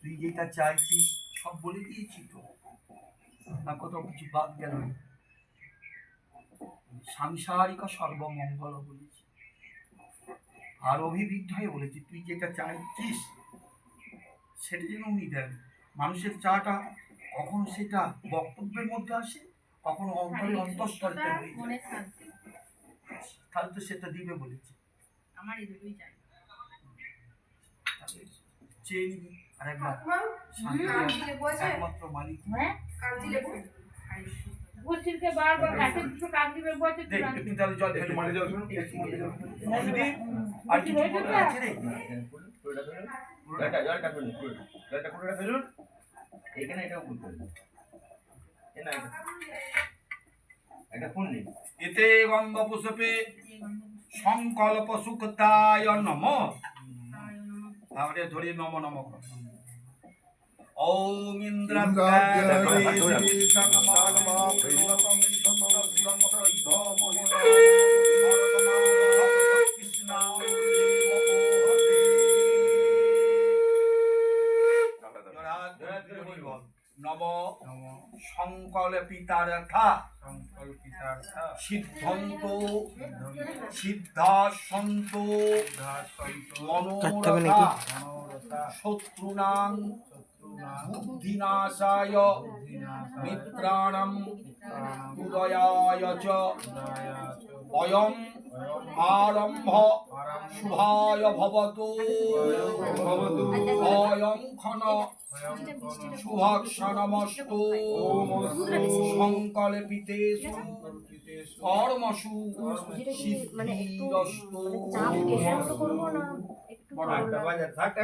তুই যেটা চাইছিস সব বলে দিয়েছি তো। না কোথাও কিছু বাদ গেল না। সাংসারিক সর্বমঙ্গল বলেছি। আর অভিবিদ্ধ হয়ে বলেছি তুই যেটা চাইছিস সেটা যেন উনি দেন। মানুষের চাটা কখনো সেটা বক্তব্যের মধ্যে আসে কখনো অন্তরে অন্তঃস্থলতে হয়ে যায়। তাহলে তো সেটা দিবে বলেছে। আমার এই দুটোই চাই চেয়ে একমাত্র মালিক। হ্যাঁ? কাগজি লেবু? বারবার দুটো কাগজি তাহলে জল জল দিদি, আর আছে রে? জলটা ফেলুন জলটা পুরোটা ফেলুন এখানে এটাও করতে হবে। এ না, একটা নেই এতে গন্ধ পুষ্পে সংকল্প সুখতায় নম। তাহলে ধরি নম নম। ওম নম সংকল পিতার থা সিদ্ধান্ত সিদ্ধাসন্ত মনোরথা শত্রুনাং বুদ্ধিনাশায় মিত্রাণাম উদয়ায় চ অয়ম আরম্ভ শুভায় ভবতু অয়ং খন শুভাক্ষণমস্তু সংকল্পিতেষু কর্মসু সিদ্ধিরস্তু একটু বড় থাকটা বাজার থাকটা